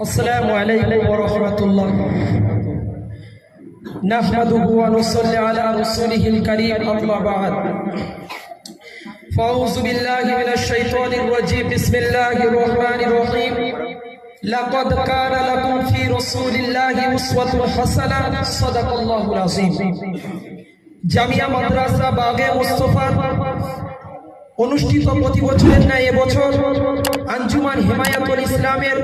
السلام عليكم ورحمة الله نحمده ونصلي على رسوله الكريم أما بعد فأعوذ بالله من الشيطان الرجيم بسم الله الرحمن الرحيم لقد كان لكم في رسول الله أسوة حسنة صدق الله العظيم জামিয়া মাদ্রাসা বাগে মুস্তফা অনুষ্ঠিত প্রতি বছরের ন্যায় এবছর আঞ্জুমান হিমায়াতুল ইসলামের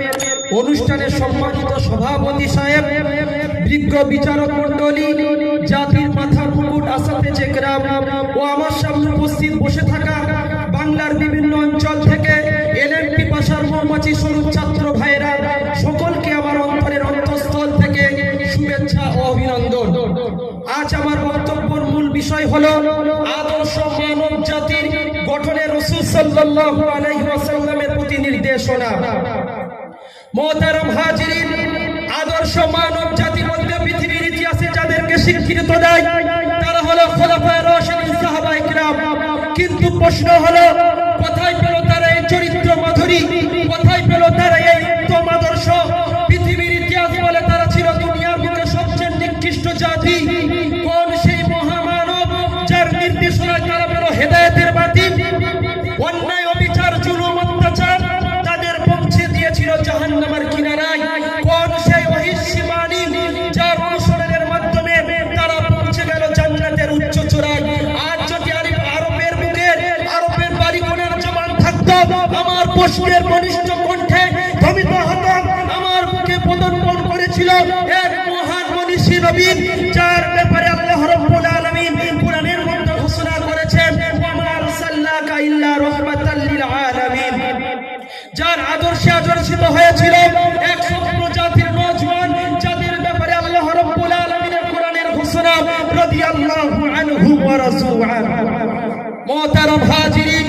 অনুষ্ঠানে সম্মানিত সভাপতি সাহেব, বিজ্ঞ বিচারক মণ্ডলী, জাতির মাথার মুকুট আসাতে চেকরাম ও আমার সামনে উপস্থিত বসে থাকা বাংলার বিভিন্ন অঞ্চল থেকে এলএমপি পাশার মৌমাছি স্বরূপ ছাত্র ভাইরা সকলকে আমার অন্তরের অন্তঃস্থল থেকে শুভেচ্ছা ও অভিনন্দন। আজ আমার বক্তব্যের মূল বিষয় হলো আদর্শ মানব জাতির গঠনে রসুল সাল্লাল্লাহু আলাইহি ওয়াসাল্লামের প্রতি নির্দেশনা। মোহতারাম হাজিরিন, আদর্শ মানব জাতি মধ্যে পৃথিবীর ইতিহাসে যাদেরকে শিক্ষিত দেয় তারা হলো খোলাফায়ে রাশিদিন সাহাবায়ে কিরাম কিন্তু প্রশ্ন হলো, কোথায় পেল তারা এই চরিত্র মাধুরী? আমার প্রশ্নের বলিষ্ঠ কণ্ঠে ধ্বনিত হতাম আমার বুকে পদর্পণ করেছিল এক মহান মনীষী নবীন, যার ব্যাপারে আল্লাহ রাব্বুল আলামিন কোরআনের মধ্যে ঘোষণা করেছেন ওয়ামা আরসালনাকা ইল্লা রাহমাতাল লিল আলামিন। যার আদর্শে আদর্শিত হয়েছিল এক স্বপ্ন জাতির নজওয়ান, যাদের ব্যাপারে আল্লাহ রাব্বুল আলামিনের কোরআনের ঘোষণা রাদিয়াল্লাহু আনহু ওয়া রাসূলু মুহতারাম হাজিরিন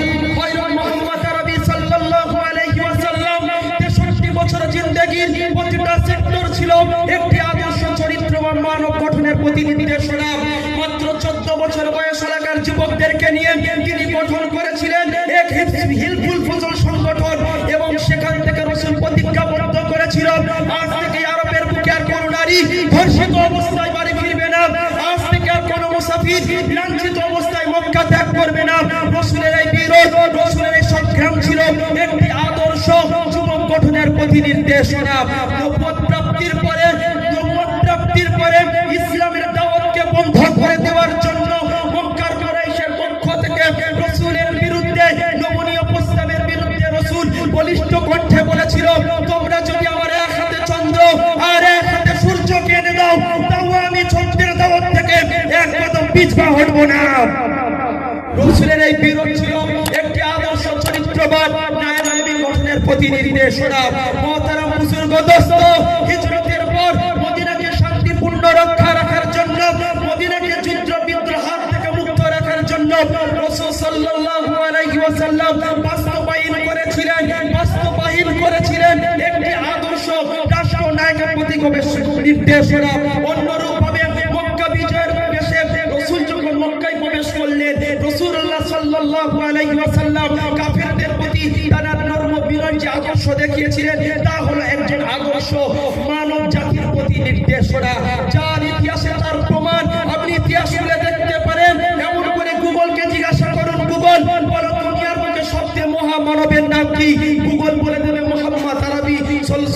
গঠনের প্রতি মাত্র 14 বছর বয়স এলাকার যুবকদেরকে নিয়ে তিনি গঠন করেছিলেন হিলফুল ফজল সংগঠন এবং সেখান থেকে রসুল প্রতিজ্ঞাবদ্ধ করেছিল। আজ থেকে আরবের বুকে আর কোনো নারী ধর্ষিত অবস্থায় বাড়ি ফিরবে না। আজ থেকে আর কোনো মুসাফির লাঞ্ছিত অবস্থায় মক্কা ত্যাগ করবে না। রসুলের এই বিরোধ, রসুলের এই সংগ্রাম ছিল একটি আদর্শ যুবক গঠনের প্রতি আমি চন্দ্রের দাওয়াত থেকে এক কদম পিছপা হটবো না। রসুলের এই বিরোধ ছিল একটি আদর্শ চরিত্রবান নায়রানবী গঠনের প্রতি নির্দেশনা। মহতারাম বুজুর্গ দোস্ত, হিজরতের পর মদিনাকে শান্তিপূর্ণ রক্ষা রাখার জন্য, মদিনাকে যুদ্ধ বিদ্রোহ থেকে মুক্ত রাখার জন্য রাসূল সাল্লাল্লাহু আলাইহি ওয়াসাল্লাম বাস্তবায়ন করেছিলেন বাস্তবায়ন করেছিলেন। একটি আদর্শ রাষ্ট্র নায়কের প্রতি নির্দেশনা। অন্যরূপভাবে আলাইহি ওয়াসাল্লাম কাফেরদের প্রতি তার নর্ম বিনয় যে আদর্শ দেখিয়েছিলেন, তা হলো একজন আদর্শ মানব জাতির প্রতি নির্দেশনা। যার ইতিহাসে তার প্রমাণ আপনি ইতিহাস খুলে দেখতে পারেন, এমন করে গুগলকে জিজ্ঞাসা করুন, গুগল, বলো দুনিয়ার মধ্যে সবচেয়ে মহামানবের নাম কি? গুগল বলে দেবে মোহাম্মদ আরবি।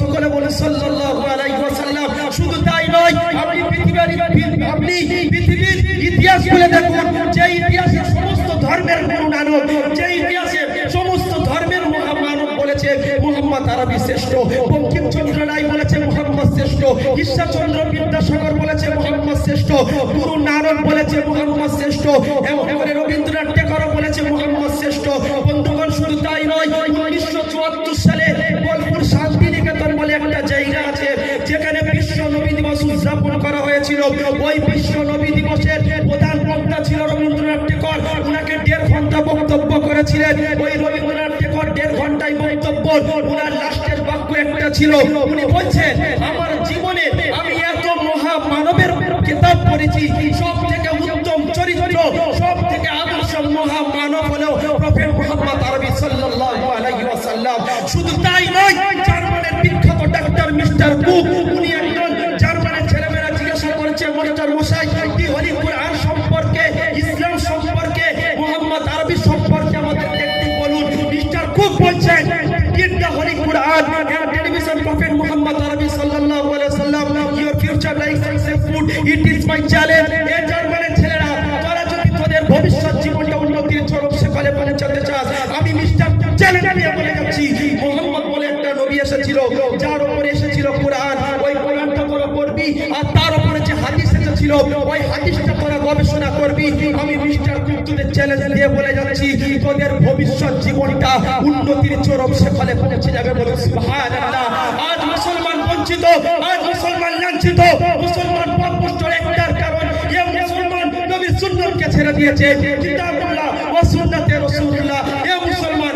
সকলে বলে সাল্লাল্লাহু আলাইহি ওয়াসাল্লাম। শুধু তাই নয়, আপনি পৃথিবীর আপনি পৃথিবীর ইতিহাস খুলে দেখুন, যে ইতিহাসে সমস্ত ধর্মের মহামানব বলেছে, মোহাম্মদ আরবি শ্রেষ্ঠ, বঙ্কিমচন্দ্র রায় বলেছে, মোহাম্মদ শ্রেষ্ঠ, ঈশ্বরচন্দ্র বিদ্যাসাগর বলেছে, মোহাম্মদ শ্রেষ্ঠ, গুরু নানক বলেছে, মোহাম্মদ শ্রেষ্ঠ এবং রবীন্দ্রনাথ টেকরও বলেছে, মোহাম্মদ শ্রেষ্ঠ। বন্ধুগণ, শুধু তাই নয়, উনিশশো চুয়াত্তর সালে বোলপুর শান্তিনিকেতন বলে একটা জায়গা আছে, যেখানে বিশ্ব নবী দিবস উদযাপন করা হয়েছিল। ওই বিশ্ব নবী দিবসের প্রধান বক্তা ছিল ওই রবীন্দ্রনাথ ঠাকুর দেড় ঘন্টায় বক্তব্য ওনার লাস্টের বাক্য একটা ছিল। উনি বলছেন, আমার জীবনে আমি এত মহা মানবের কিতাব পড়েছি সব থেকে উত্তম চরিত্র সব থেকে আদর্শ মহা মানব হলেও প্রফেট মোহাম্মদ আরবি সাল্লাল্লাহু আলাইহি ওয়াসাল্লাম। শুধু তাই নয় ভবিষ্যৎ জীবনটা উন্নতির চরম আমি মিস্টার নিয়ে বলে যাচ্ছি। মোহাম্মদ বলে ভবিষ্যৎ জীবনটা উন্নতির চরম সেকলে পৌঁছে যাবে বলে, সুবহানাল্লাহ। আজ মুসলমান বঞ্চিত, আজ মুসলমান লাঞ্ছিত, মুসলমান দিয়েছে। কিতাবুল্লাহ রাসূলুল্লাহ। এ মুসলমান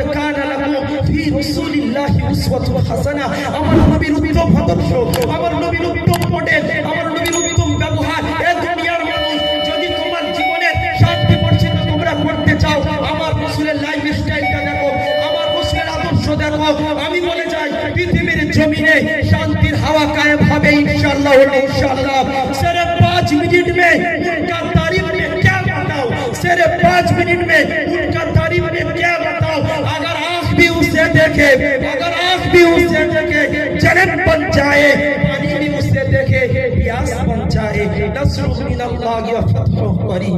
লাকাদ কানা লাকুম ফি রাসূলিল্লাহি উসওয়াতুন হাসানাহ আমার নবীর উত্তম আদর্শ, আমার নবীর উত্তম মডেল, আমার নবীর উত্তম ব্যবহার। এ দুনিয়ার মানুষ, যদি তোমার জীবনের শান্তি পরিচিত তোমরা করতে চাও, আমার রাসূলের লাইফ স্টাইলটা দেখো, আমার রাসূলের আদর্শ দেখো। আমি বলে যাই जमीने शांति हवा कायम हो गई इंशाल्लाह हो इंशाल्लाह सिर्फ़ पाँच मिनट में उनका तारीफ़ में क्या बताओ सिर्फ़ पाँच मिनट में उनका तारीफ़ में क्या बताओ अगर आँख भी उसे देखे अगर आँख भी उसे देखे जन्नत बन जाए पानी भी उसे देखे प्यास बन जाए नसरुल्लाह या फतह करी